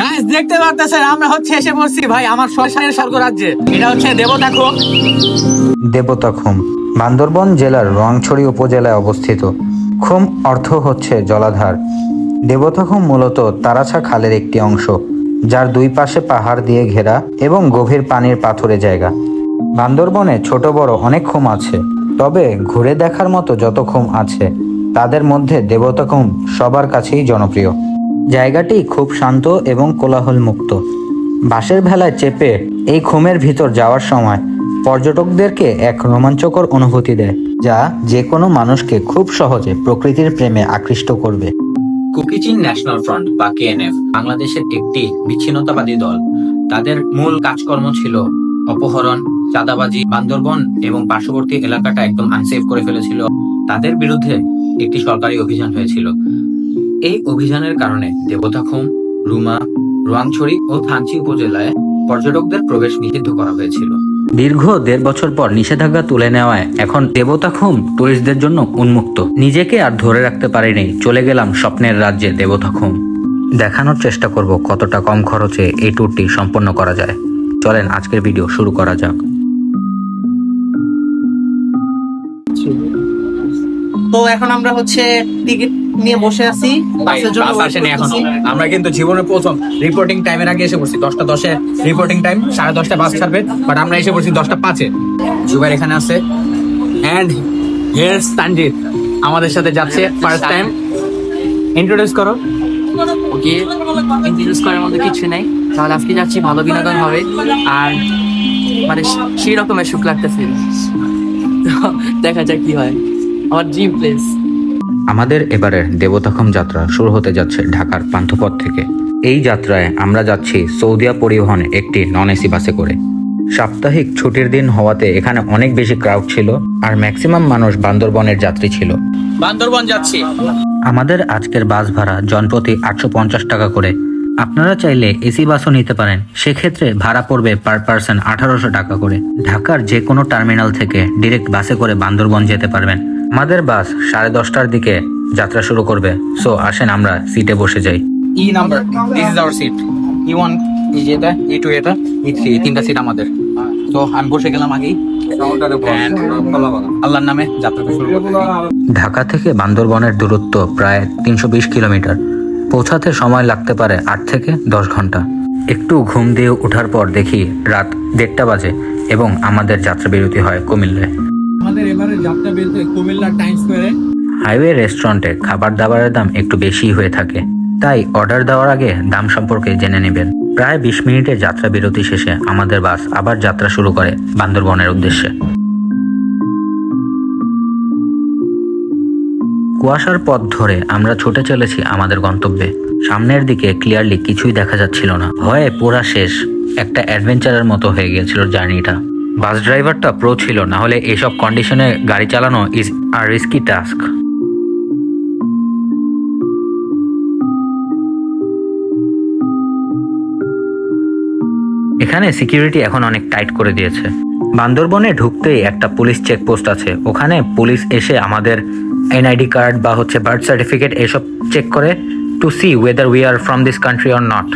Guys দেখতে আমরা হচ্ছে এসে পড়ছি ভাই আমার শ্মশানের এটা হচ্ছে দেবতা দেবতাখুম বান্দরবন জেলার রংছড়ি উপজেলায় অবস্থিত। খুম অর্থ হচ্ছে জলাধার। দেবতাখুম মূলত তারাছা খালের একটি অংশ, যার দুই পাশে পাহাড় দিয়ে ঘেরা এবং গভীর পানির পাথুরে জায়গা। বান্দরবনে ছোট বড় অনেক খুম আছে, তবে ঘুরে দেখার মতো যত খুম আছে, তাদের মধ্যে দেবতাখুম সবার কাছেই জনপ্রিয়। জায়গাটি খুব শান্ত এবং কোলাহল মুক্ত বাঁশের ভেলায় চেপে এই খুমের ভিতর যাওয়ার সময় পর্যটকদেরকে এক রোমাঞ্চকর অনুভূতি দেয়, যা যে কোনো মানুষকে খুব সহজে প্রকৃতির প্রেমে আকৃষ্ট করবে। কুকিচিন ন্যাশনাল ফ্রন্ট, বা কেএনএফ, বাংলাদেশের একটি বিচ্ছিন্নতাবাদী দল। তাদের মূল কাজকর্ম ছিল অপহরণ, চাঁদাবাজি, বান্দরবন এবং পার্শ্ববর্তী এলাকাটা একদম আনসেফ করে ফেলেছিল। তাদের বিরুদ্ধে একটি সরকারি অভিযান হয়েছিল। এই অভিযানের কারণে দেবতাখুম রুমা, রোয়াংছড়ি ও থানচি উপজেলায় পর্যটকদের প্রবেশ নিষিদ্ধ করা হয়েছিল। দীর্ঘ দেড় বছর পর নিষেধাজ্ঞা তুলে নেওয়ায় এখন দেবতাখুম টুরিস্টদের জন্য উন্মুক্ত। নিজেকে আর ধরে রাখতে পারিনি, চলে গেলাম স্বপ্নের রাজ্যে দেবতাখুম দেখানোর চেষ্টা করব কতটা কম খরচে এই ট্যুরটি সম্পন্ন করা যায়। চলেন আজকের ভিডিও শুরু করা যাক। তো এখন আমরা হচ্ছে টিকিট নিয়ে বসে আছি বাসের জন্য বাস আসেনি এখনও। আমরা কিন্তু জীবনের প্রথম রিপোর্টিং টাইমের আগে এসে পড়ছি দশটা দশে রিপোর্টিং টাইম সাড়ে দশটা বাস ছাড়বে বাট আমরা এসে পড়ছি দশটা পাঁচে। জুবাইর এখানে আছে অ্যান্ড হিয়ার তানজিৎ আমাদের সাথে যাচ্ছে ফার্স্ট টাইম ইন্ট্রোডিউস করো। ওকে ইন্ট্রোডিউস করার মতো কিছু নেই। তাহলে আজকে যাচ্ছি ভালো বিনোদন হবে। আর মানে সেই রকমের সুখ লাগতেছে। দেখা যাক কি হয়। আমার ড্রিম প্লেস আমাদের এবারের দেবতাখম যাত্রা শুরু হতে যাচ্ছে ঢাকার পান্থপথ থেকে। এই যাত্রায় আমরা যাচ্ছি সৌদিয়া পরিবহন একটি নন এসি বাসে করে। সাপ্তাহিক ছুটির দিন হওয়াতে এখানে অনেক বেশি ক্রাউড ছিল আর ম্যাক্সিমাম মানুষ বান্দরবনের যাত্রী ছিল। বান্দরবন যাচ্ছি। আমাদের আজকের বাস ভাড়া জনপ্রতি আটশো পঞ্চাশ টাকা করে। আপনারা চাইলে এসি বাসও নিতে পারেন। সেক্ষেত্রে ভাড়া পড়বে পার পার্সন আঠারোশো টাকা করে। ঢাকার যে কোনো টার্মিনাল থেকে ডিরেক্ট বাসে করে বান্দরবন যেতে পারবেন। আমাদের বাস সাড়ে দশটার দিকে যাত্রা শুরু করবে। সো আসেন আমরা সিটে বসে যাই। E number this is our seat E one E যেটা ই টু এটা ই থ্রি তিনটা সিট আমাদের। তো আমি বসে গেলাম আগেই। আল্লাহর নামে যাত্রাটা শুরু ঢাকা থেকে বান্দরবনের দূরত্ব প্রায় তিনশো বিশ কিলোমিটার। পৌঁছাতে সময় লাগতে পারে আট থেকে দশ ঘণ্টা। একটু ঘুম দিয়ে ওঠার পর দেখি রাত দেড়টা বাজে এবং আমাদের যাত্রা বিরতি হয় কুমিল্লায়। আমাদের এবারে যাত্রা কুমিল্লা টাইম স্কোয়ারে। হাইওয়ে রেস্টুরেন্টে খাবার দাবারের দাম একটু বেশি হয়ে থাকে। তাই অর্ডার দেওয়ার আগে দাম সম্পর্কে জেনে নেবেন। প্রায় বিশ মিনিটের যাত্রা বিরতি শেষে আমাদের বাস আবার যাত্রা শুরু করে বান্দরবনের উদ্দেশ্যে। কুয়াশার পথ ধরে আমরা ছুটে চলেছি আমাদের গন্তব্যে। সামনের দিকে ক্লিয়ারলি কিছুই দেখা যাচ্ছিল না। ভয়ে পুরা শেষ। একটা অ্যাডভেঞ্চারের মতো হয়ে গিয়েছিল জার্নিটা বাস ড্রাইভারটা প্রো ছিল না হলে এসব কন্ডিশনে গাড়ি চালানো ইজ আর রিস্কি টাস্ক এখানে সিকিউরিটি এখন অনেক টাইট করে দিয়েছে। বান্দরবনে ঢুকতেই একটা পুলিশ চেকপোস্ট আছে। ওখানে পুলিশ এসে আমাদের এনআইডি কার্ড বা হচ্ছে বার্থ সার্টিফিকেট এসব চেক করে to see whether we are from this country or not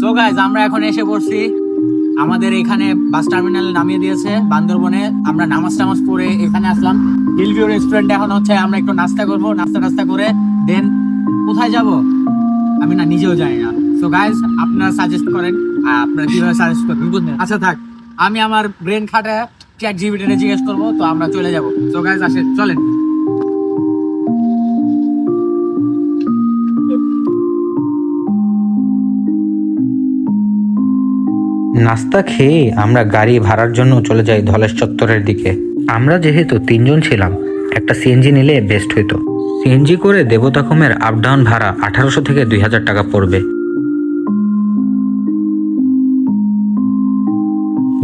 so guys আমরা এখন এসে পড়ছি আমাদের এখানে বাস টার্মিনালে নামিয়ে দিয়েছে বান্দরবনে। আমরা নামাজ টামাজ পড়ে এখানে আসলাম। হিলভিউ রেস্টুরেন্ট এখন হচ্ছে আমরা একটু নাস্তা করব নাস্তা টাস্তা করে দেন কোথায় যাব? আমি না নিজেও জানি না। সো গাইজ আপনারা সাজেস্ট করেন আপনারা কীভাবে সাজেস্ট করবেন? বুঝলেন আচ্ছা থাক। আমি আমার ব্রেন খাটে চ্যাট জিবিটিতে জিজ্ঞেস করব তো আমরা চলে যাব। সো গাইজ আসে চলেন। নাস্তা খেয়ে আমরা গাড়ি ভাড়ার জন্য চলে যাই ধলেশ চত্বরের দিকে। আমরা যেহেতু তিনজন ছিলাম, একটা সিএনজি নিলে বেস্ট হইতো। সিএনজি করে দেবতাখমের আপ ডাউন ভাড়া আঠারোশো থেকে দুই হাজার টাকা পড়বে।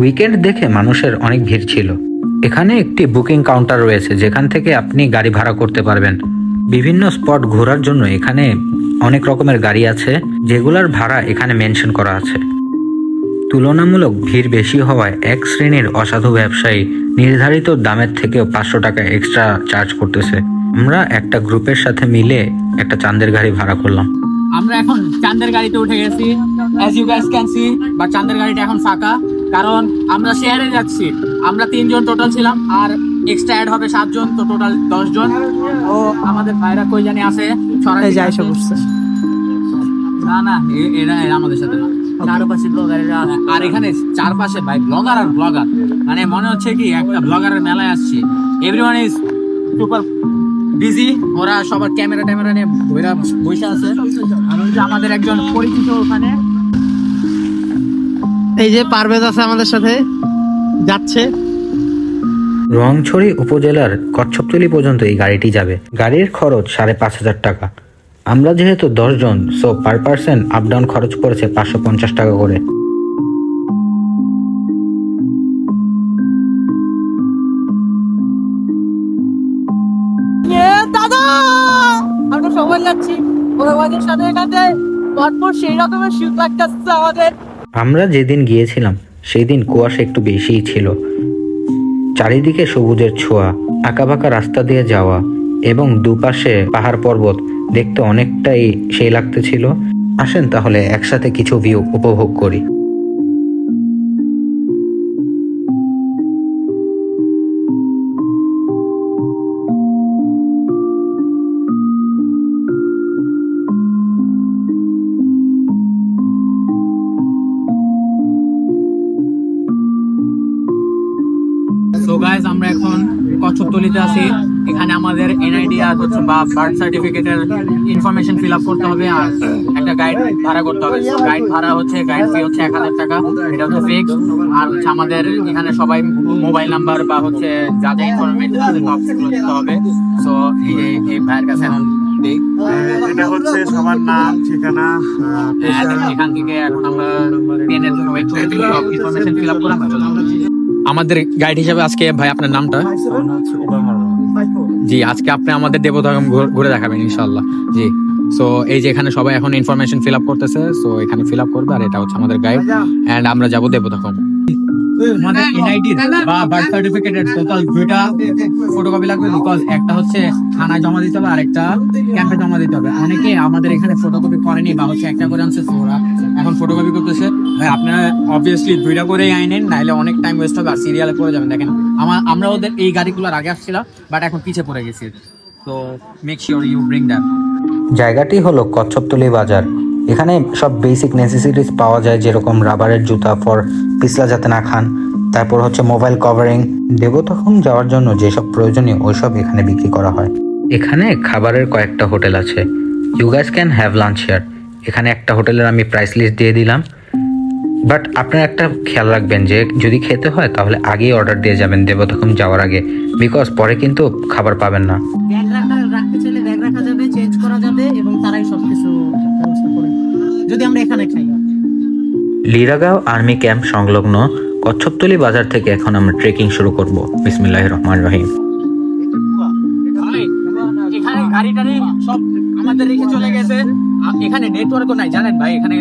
উইকেন্ড দেখে মানুষের অনেক ভিড় ছিল। এখানে একটি বুকিং কাউন্টার রয়েছে, যেখান থেকে আপনি গাড়ি ভাড়া করতে পারবেন। বিভিন্ন স্পট ঘোরার জন্য এখানে অনেক রকমের গাড়ি আছে, যেগুলার ভাড়া এখানে মেনশন করা আছে। তুলনামূলক ভিড় বেশি হওয়ায় এক শ্রেণির অসাধু ব্যবসায়ী নির্ধারিত দামের থেকেও পাঁচশো টাকা এক্সট্রা চার্জ করতেছে। আমরা একটা গ্রুপের সাথে মিলে একটা চাঁদের গাড়ি ভাড়া করলাম। আমরা এখন চাঁদের গাড়িতে উঠে গেছি। As you guys can see but চাঁদের গাড়িটা এখন ফাঁকা। কারণ আমরা শেয়ারে যাচ্ছি। আমরা তিনজন টোটাল ছিলাম আর এক্সট্রা অ্যাড হবে সাতজন তো টোটাল দশজন। ও আমাদের ভাইরা কই জানি আছে? ছড়াই এই যে আইসা বসছে। না না এরা এরা আমাদের সাথে না। চারপাশে ব্লগারেরা আর এখানে চারপাশে ভাই ব্লগার আর ব্লগার মানে মনে হচ্ছে কি একটা ব্লগারের মেলায় আসছি। এভরিওয়ান ইজ সুপার বিজি ওরা সবার ক্যামেরা ট্যামেরা নিয়ে ওরা বসে আছে। আমাদের একজন পরিচিত ওখানে। এই যে পারভেজ আছে আমাদের সাথে। যাচ্ছে। রংছড়ি উপজেলার কচ্ছপতলি পর্যন্ত এই গাড়িটি যাবে। গাড়ির খরচ সাড়ে পাঁচ হাজার টাকা। আমরা যেহেতু দশ জন so per person up down খরচ পড়েছে পাঁচশো পঞ্চাশ টাকা করে। দাদা! আমরা সবাই যাচ্ছি ওদের সাথে এখানে পরপর সেই রকমের শীত লাগতেছে আমাদের। আমরা যেদিন গিয়েছিলাম সেই দিন কুয়াশা একটু বেশিই ছিল। চারিদিকে সবুজের ছোঁয়া আঁকাবাঁকা রাস্তা দিয়ে যাওয়া এবং দুপাশে পাহাড় পর্বত দেখতে অনেকটাই সেই লাগতেছিল আসেন তাহলে একসাথে কিছু ভিউ উপভোগ করি। সো গাইস আমরা এখন কচ্ছপতলিতে আছি। এখানে আমাদের এনআইডি আর হচ্ছে বা বার্থ সার্টিফিকেটের ইনফরমেশন ফিল আপ করতে হবে আর একটা গাইড ভাড়া করতে হবে। গাইড ভাড়া হচ্ছে গাইড ফি হচ্ছে এক হাজার টাকা। এটা হচ্ছে ফিক্স আর হচ্ছে আমাদের এখানে সবাই মোবাইল নাম্বার বা হচ্ছে যা যা ইনফরমেশন দিতে হবে। সো এই এই ভাইয়ের কাছে এখন এটা হচ্ছে সবার নাম ঠিকানা হ্যাঁ, এখান থেকে এখন আমরা ট্রেনের জন্য ওয়েট করে সব ইনফরমেশন ফিল আপ করে আমরা চলে যাব। আমাদের গাইড হিসাবে আজকে ভাই আপনার নামটা? জি আজকে আপনি আমাদের দেবতাগম ঘুর- দেখাবেন ইনশাল্লাহ জি সো এই যে এখানে সবাই এখন ইনফরমেশন ফিল আপ করতেছে সো এখানে ফিল আপ করবে আর এটা হচ্ছে আমাদের গাইড অ্যান্ড আমরা যাব দেবতাগম আমাদের এনআইডি বা বার্থ সার্টিফিকেটের টোটাল দুইটা ফটোকপি লাগবে বিকজ একটা হচ্ছে থানায় জমা দিতে হবে আর একটা ক্যাম্পে জমা দিতে হবে। অনেকে আমাদের এখানে ফটোকপি করেনি বা হচ্ছে একটা করে আনছে ওরা এখন ফটোকপি করতেছে। ভাই আপনারা অবভিয়াসলি দুইটা করেই আইনেন নাহলে অনেক টাইম ওয়েস্ট হবে আর সিরিয়ালে পড়ে যাবেন। দেখেন আমার আমরা ওদের এই গাড়িগুলোর আগে আসছিলাম বাট এখন পিছে পড়ে গেছি। তো make sure you bring them জায়গাটি হলো কচ্ছপতলি বাজার। এখানে সব বেসিক নেসেসিটিস পাওয়া যায় যেরকম রাবারের জুতা ফর পিছলা যাতে না খান। তারপর হচ্ছে মোবাইল কভারিং দেবতখন যাওয়ার জন্য যেসব প্রয়োজনীয় ওইসব এখানে বিক্রি করা হয়। এখানে খাবারের কয়েকটা হোটেল আছে। You guys can have lunch here এখানে একটা হোটেলের আমি প্রাইস লিস্ট দিয়ে দিলাম। বাট আপনারা একটা খেয়াল রাখবেন যে, যদি খেতে হয় তাহলে আগেই অর্ডার দিয়ে যাবেন দেবতখন যাওয়ার আগে। বিকজ পরে কিন্তু খাবার পাবেন না। যদি আমরা এখানে খাই। লিরাগাঁও আর্মি ক্যাম্প সংলগ্ন কচ্ছপতলি বাজার থেকে এখন আমরা ট্রেকিং শুরু করব। বিসমিল্লাহ রহমান রহিম। সব আমাদের রেখে চলে গেছে। এখানে নেটওয়ার্কও নাই, জানেন ভাই? এখানে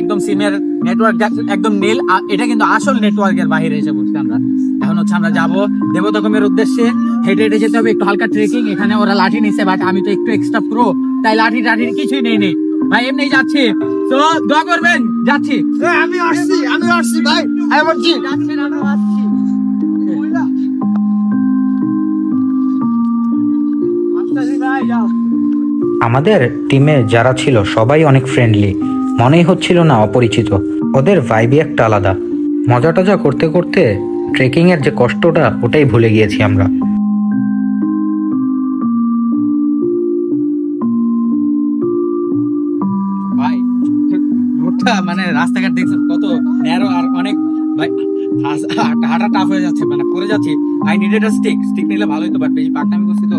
একদম সিমের নেটওয়ার্ক একদম নীল। এটা কিন্তু আসল নেটওয়ার্কের বাইরে এসে বসছি আমরা। এখন হচ্ছে আমরা যাব দেবতকমের উদ্দেশ্যে। হেঁটে হেঁটে যেতে হবে, একটু হালকা ট্রেকিং এখানে ওরা লাঠি নিছে বাট আমি তো একটু এক্সট্রা প্রো তাই লাঠি টাঠির কিছুই নেই নেই ভাই, এমনি যাচ্ছি। তো দোয়া করবেন। যাচ্ছি। আমি আসছি আমি আসছি ভাই। আমি বলছি আসছি আমাদের টিমে যারা ছিল সবাই অনেক ফ্রেন্ডলি মনেই হচ্ছিল না অপরিচিত। ওদের ভাইবই একটা আলাদা। মজা টজা করতে করতে ট্রেকিং এর যে কষ্টটা ওটাই ভুলে গিয়েছি আমরা। রাস্তাঘাট দেখছেন কত ন্যারো আর অনেক হাঁটা- টাফ হয়ে যাচ্ছে মানে পড়ে I needed a stick stick নিলে ভালো হতো বাট বেশি করছি তো,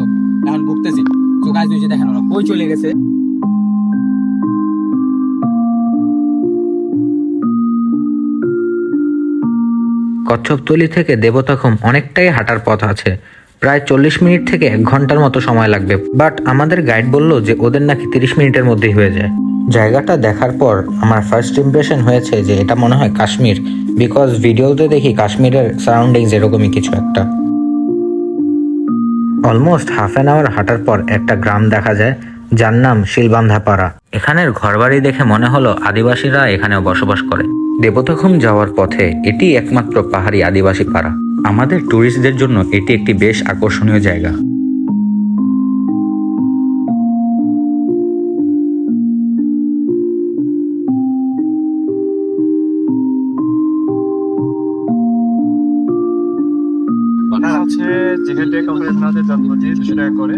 এখন তো দেখেন ওরা চলে গেছে? কচ্ছপতলি থেকে দেবতাখুম অনেকটাই হাঁটার পথ আছে। প্রায় চল্লিশ মিনিট থেকে এক ঘণ্টার মতো সময় লাগবে। বাট আমাদের গাইড বলল যে ওদের নাকি তিরিশ মিনিটের মধ্যেই হয়ে যায়। জায়গাটা দেখার পর আমার ফার্স্ট ইমপ্রেশন হয়েছে যে এটা মনে হয় কাশ্মীর বিকজ ভিডিওতে দেখি কাশ্মীরের সারাউন্ডিংস এরকমই কিছু একটা। অলমোস্ট হাফ অ্যান আওয়ার হাঁটার পর একটা গ্রাম দেখা যায়, যার নাম শিলবান্ধা পাড়া এখানের ঘরবাড়ি দেখে মনে হলো আদিবাসীরা এখানেও বসবাস করে। দেবতখম যাওয়ার পথে এটি একমাত্র পাহাড়ি আদিবাসী পাড়া। আমাদের ট্যুরিস্টদের জন্য এটি একটি বেশ আকর্ষণীয় জায়গা। হচ্ছে যেখানে কোম্পানি জন্ম দিয়ে দুশো টাকা করে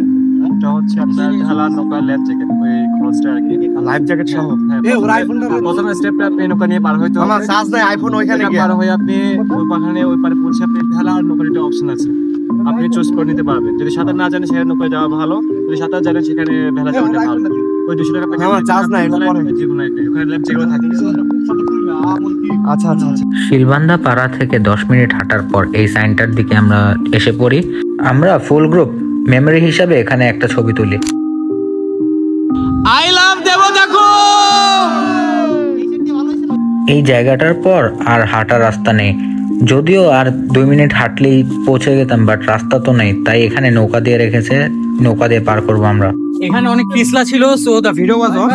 এটা হচ্ছে আপনার ঢালা নৌকা লাইফ জ্যাকেট ওই খরচটা আর কি। লাইফ জ্যাকেট সহ? হ্যাঁ প্রথমে স্টেপটা আপনি নৌকা নিয়ে পার হইতে আমার চার্জ নাই আইফোন ওইখানে পার হয়ে আপনি ওই পাহাড়ে ওই পারে পৌঁছে আপনি ঢালা আর নৌকার একটা অপশন আছে। আপনি চুজ করে নিতে পারবেন। যদি সাঁতার না জানেন সেখানে নৌকায় যাওয়া ভালো যদি সাঁতার জানেন সেখানে ভেলা যাওয়াটা ভালো। ওই দুশো টাকা আমার চার্জ নাই জীবন ওখানে লাইফ জ্যাকেট থাকে। আচ্ছা আচ্ছা আচ্ছা। শিলবান্ধা পাড়া থেকে দশ মিনিট হাঁটার পর এই সাইনটার দিকে আমরা এসে পড়ি। আমরা ফুল গ্রুপ মেমরি হিসাবে এখানে একটা ছবি তুলি। আই লাভ দেবতাখুম এই জায়গাটার পর আর হাঁটার রাস্তা নেই। যদিও আর দুই মিনিট হাঁটলেই পৌঁছে যেতাম বাট রাস্তা তো নেই। তাই এখানে নৌকা দিয়ে রেখেছে নৌকা দিয়ে পার করব আমরা। এখানে অনেক পিছলা ছিল so the video was off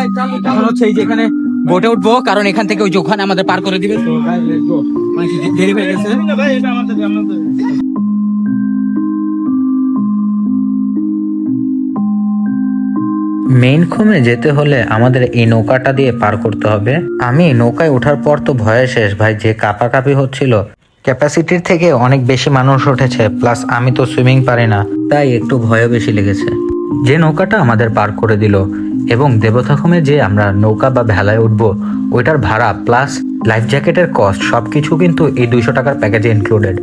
এখন হচ্ছে এই যে এখানে বোটে উঠবো কারণ এখান থেকে ওই ওখানে আমাদের পার করে দিবে। তো. মানে দেরি হয়ে গেছে। মেইন খোমে যেতে হলে আমাদের এই নৌকাটা দিয়ে পার করতে হবে। আমি নৌকায় ওঠার পর তো ভয়ে শেষ ভাই যে কাপাকাপি হচ্ছিল। ক্যাপাসিটির থেকে অনেক বেশি মানুষ উঠেছে প্লাস আমি তো সুইমিং পারি না। তাই একটু ভয়ও বেশি লেগেছে। যে নৌকাটা আমাদের পার করে দিল এবং দেবতাখমে যে আমরা নৌকা বা ভেলায় উঠবো, ওইটার ভাড়া প্লাস লাইফ জ্যাকেটের কস্ট সব কিছু কিন্তু এই দুইশো টাকার প্যাকেজে ইনক্লুডেড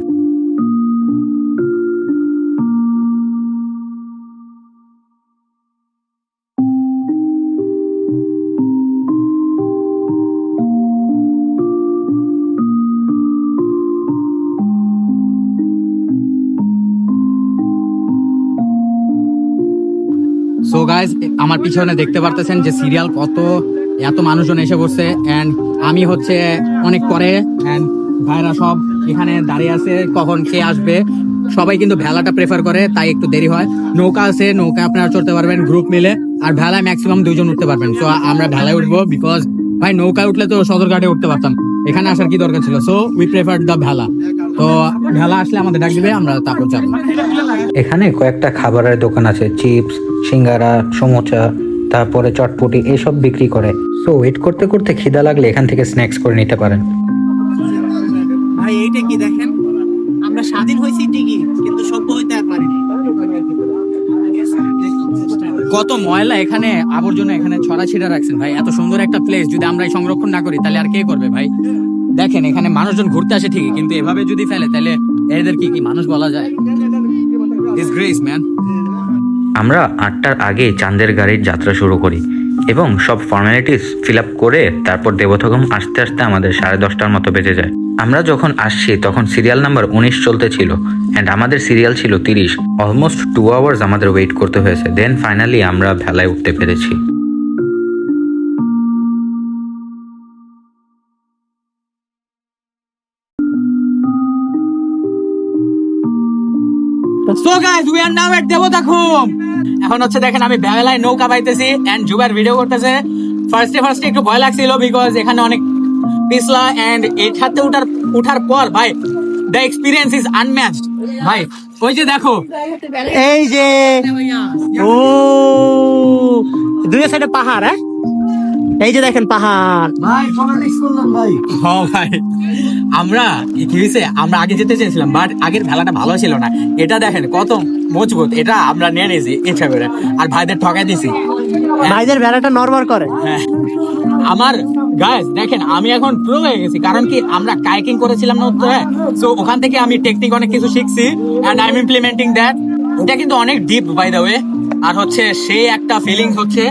গাইজ আমার পিছনে দেখতে পারতেছেন যে সিরিয়াল কত, এত মানুষজন এসে বসছে এন্ড আমি হচ্ছে অনেক পরে এন্ড ভাইরা সব এখানে দাঁড়িয়ে আছে, কখন কে আসবে। সবাই কিন্তু ভেলাটা প্রেফার করে, তাই একটু দেরি হয়। নৌকা আছে, নৌকা আপনারা চড়তে পারবেন গ্রুপ মিলে, আর ভেলায় ম্যাক্সিমাম দুইজন উঠতে পারবেন। সো আমরা ভেলায় উঠবো বিকজ ভাই, নৌকায় উঠলে তো সদরঘাটে উঠতে পারতাম। এখানে আসার কি দরকার ছিল? সো উই প্রেফার দ্য ভেলা। তো ভেলা আসলে আমাদের ডাক দিবে আমরা তারপর যাব। এখানে কয়েকটা খাবারের দোকান আছে চিপস সিঙ্গারা সমোচা তারপরে চটপটি এসব বিক্রি করে। সো ওয়েট করতে করতে খিদা লাগলে এখান থেকে স্ন্যাক্স করে নিতে পারেন। ভাই এইটা কি দেখেন? আমরা স্বাধীন হয়েছি ঠিকই কিন্তু সভ্য হইতে আর পারিনি। কত ময়লা এখানে আবর্জনা এখানে ছড়াছিড়া রাখছেন ভাই এত সুন্দর একটা প্লেস যদি আমরা সংরক্ষণ না করি তাহলে আর কে করবে ভাই? দেখেন, এখানে মানুষজন ঘুরতে আসে ঠিকই, কিন্তু এভাবে যদি ফেলে, তাহলে এদের কি কি মানুষ বলা যায়? ইস গ্রেস ম্যান আমরা আটটার আগে চাঁদের গাড়ির যাত্রা শুরু করি এবং সব ফর্মালিটিস ফিল আপ করে তারপর দেবথগম আসতে আসতে আমাদের সাড়ে দশটার মতো বেজে যায়। আমরা যখন আসছি, তখন সিরিয়াল নাম্বার উনিশ চলতে ছিল অ্যান্ড আমাদের সিরিয়াল ছিল তিরিশ। অলমোস্ট টু আওয়ার্স আমাদের ওয়েট করতে হয়েছে। দেন ফাইনালি আমরা ভেলায় উঠতে পেরেছি। So guys we are now at Debotakhum এখন হচ্ছে দেখেন আমি বেলায় নৌকা বাইতেছি এন্ড জুবার ভিডিও করতেছে। ফার্স্টে ফার্স্টে একটু ভয় লাগছিল বিকজ এখানে অনেক পিছলা এন্ড এটাতে উঠার উঠার পর, ভাই দ্য এক্সপিরিয়েন্স ইজ আনম্যাচড ভাই, ওই যে দেখো, এই যে, ও দুই সাইডে পাহাড় হ্যাঁ? এই যে দেখেন পাহাড়। ও ভাই? আমরা কি হয়েছে? আমরা আগে যেতে চেয়েছিলাম বাট আগের ভেলাটা ভালো ছিল না। এটা দেখেন কত মজবুত এটা আমরা নিয়ে নিয়েছি ইচ্ছা করে আর ভাইদের ঠকাই দিছি ভাইদের ভেড়াটা নরমার করে। হ্যাঁ। আমার গাইস দেখেন আমি এখন প্রো হয়ে গেছি কারণ কি আমরা কাইকিং করেছিলাম না উত্তরে সো ওখান থেকে আমি টেকনিক অনেক কিছু শিখছি and I am implementing that এটা কিন্তু অনেক ডিপ বাই দ্য ওয়ে আর হচ্ছে সেই একটা ফিলিংস হচ্ছে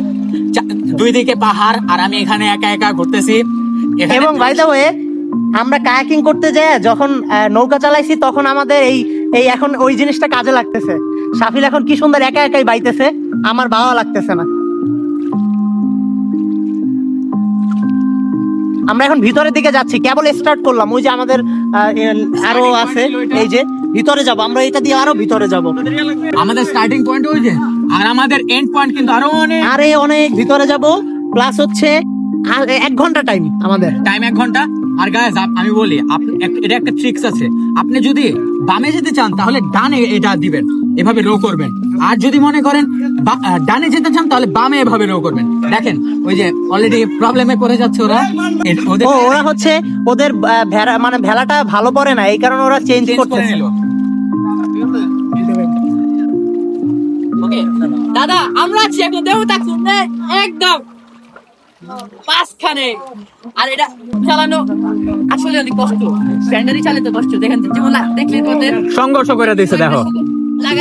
দুই দিকে পাহাড় আর আমি এখানে একা একা ঘুরতেছি। এবং বাই দ্য ওয়ে আমরা কায়াকিং করতে যাই যখন নৌকা চালাইছি তখন আমাদের এই এই এখন ওই জিনিসটা কাজে লাগতেছে। সাফিল এখন কি সুন্দর একা একাই বাইতেছে আমার ভালো লাগতেছে না। আমরা এখন ভিতরের দিকে যাচ্ছি কেবল স্টার্ট করলাম। ওই যে আমাদের আরও আছে এই যে ভিতরে যাব আমরা এটা দিয়ে আরও ভিতরে যাব। আমাদের স্টার্টিং পয়েন্ট ওই যে। আর আমাদের এন্ড পয়েন্ট কিন্তু আরও অনেক। আরে অনেক ভিতরে যাব প্লাস হচ্ছে এক ঘণ্টা টাইম আমাদের। টাইম এক ঘণ্টা। আর গাইজ আমি বলি এটা একটা ট্রিক্স আছে। আপনি যদি বামে যেতে চান তাহলে ডানে এটা দিবেন এভাবে রো করবেন। আর যদি মনে করেন ডানে যেতে চান তাহলে বামে এভাবে রো করবেন। দেখেন ওই যে অলরেডি প্রবলেমে পড়ে যাচ্ছে ওরা। ওরা হচ্ছে ওদের ভেড়া মানে ভেলাটা ভালো পড়ে না এই কারণে ওরা চেঞ্জ চেঞ্জ করে করতেছে। নিল। ওকে দাদা আমরা আছি এখন দেবতা খুঁজতে একদম। পাঁচখানে আর এটা চালানো আসলে অনেক কষ্ট। স্ট্যান্ডার্ডই চালাতে কষ্ট দেখেন দেখলে তোমাদের সংঘর্ষ করে দিয়েছে দেখো।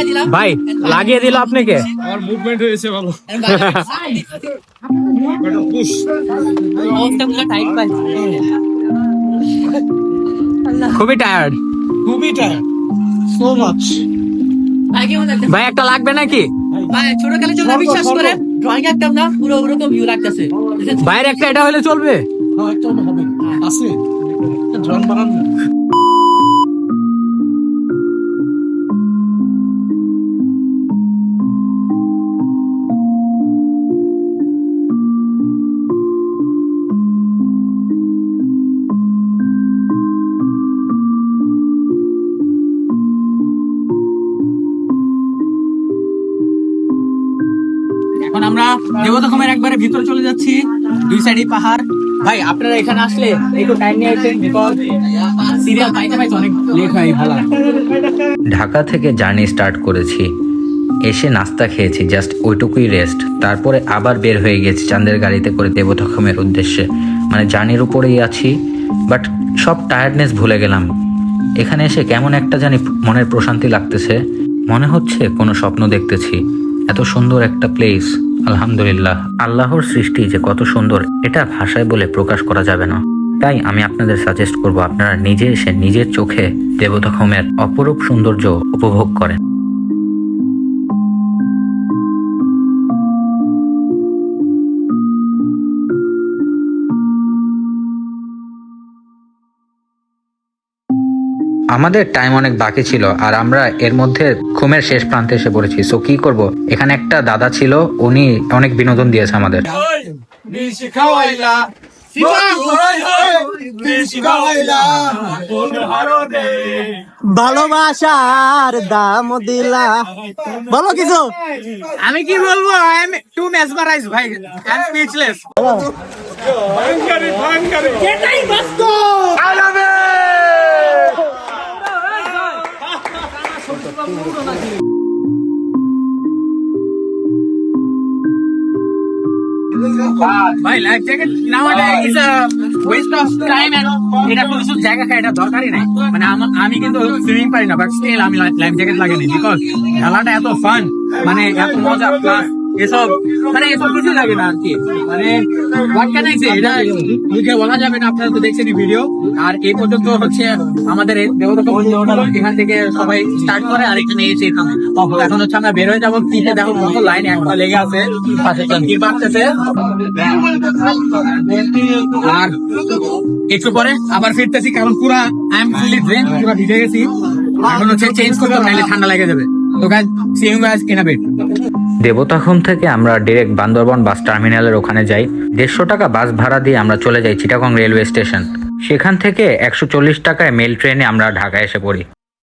দিলাম। ভাই লাগিয়ে দিল আপনাকে। আমার মুভমেন্ট হয়েছে ভালো। টাইট পাই খুবই টায়ার্ড কেমন লাগছে ভাই একটা লাগবে নাকি? ভাই ছোট কালে বিশ্বাস করে ড্রয়িং একদম না পুরো ওরকম ভিউ লাগতেছে। বাইরে একটা এটা হলে চলবে। এখন আমরা দেবতখমের একবারে ভিতরে চলে যাচ্ছি, দুই সাইডে পাহাড়। ভাই, আপনারা এখানে আসলে একটু টাইম নিয়ে আসেন বিকজ সিরিয়াল পাইতে পাইতে অনেক লেট হয় ভালো ঢাকা থেকে জার্নি স্টার্ট করেছি। এসে নাস্তা খেয়েছি জাস্ট ওইটুকুই রেস্ট তারপরে আবার বের হয়ে গেছি চাঁদের গাড়িতে করে দেবতখমের উদ্দেশ্যে। মানে জার্নির উপরেই আছি বাট সব টায়ার্ডনেস ভুলে গেলাম। এখানে এসে কেমন একটা জানি মনের প্রশান্তি লাগতেছে। মনে হচ্ছে কোনো স্বপ্ন দেখতেছি। এত সুন্দর একটা প্লেস আলহামদুলিল্লাহ। আল্লাহর সৃষ্টি যে কত সুন্দর, এটা ভাষায় বলে প্রকাশ করা যাবে না। তাই আমি আপনাদের সাজেস্ট করব, আপনারা নিজে এসে নিজের চোখে দেবতা হোমের অপরূপ সৌন্দর্য উপভোগ করেন। আমাদের টাইম অনেক বাকি ছিল আর আমরা এর মধ্যে ঘুমের শেষ প্রান্তে এসে পড়েছি। সো কি করব? এখানে একটা দাদা ছিল উনি অনেক বিনোদন দিয়েছে আমাদের। ভালোবাসার দাম দিলা। বলো কিছু। আমি কি বলব? আই এম টু মেসমারাইজ ভাই। আই এম স্পিচলেস ভাই life jacket নাওয়াটা is a waste of time এটা তো শুধু জায়গা খায়, এটা দরকারই নাই। মানে আমি কিন্তু সুইমিং পারি না বাট স্টিল আমি লাইফ জ্যাকেট লাগাইনি বিকজ খেলাটা এত ফান মানে এত মজা প্লাস এসব মানে এসব কিছু লাগে না আর কি। মানে হোয়াট আই সে এটা মুখে বলা যাবে না, আপনারা তো দেখছেন ভিডিও আর এই পর্যন্ত হচ্ছে আমাদের এখান থেকে সবাই স্টার্ট করে, আর এখানে এসে এখানে। হচ্ছে আমরা বের হয়ে যাব, তিনটে দেখো কত লাইন একটা লেগে আছে, পাশে কি বাড়তেছে আর একটু পরে আবার ফিরতেছি, কারণ পুরা আই এম ফুলি ড্রেন পুরা ভিজে গেছি। এখন হচ্ছে চেঞ্জ করতে নাহলে ঠান্ডা লেগে যাবে। তো guys see you guys in a Debotakhum থেকে আমরা ডিরেক্ট বান্দরবন বাস টার্মিনালের ওখানে যাই। দেড়শো টাকা বাস ভাড়া দিয়ে আমরা চলে যাই চিটাগং রেলওয়ে স্টেশন সেখান থেকে একশো চল্লিশ টাকায় মেল ট্রেনে আমরা ঢাকা এসে পড়ি।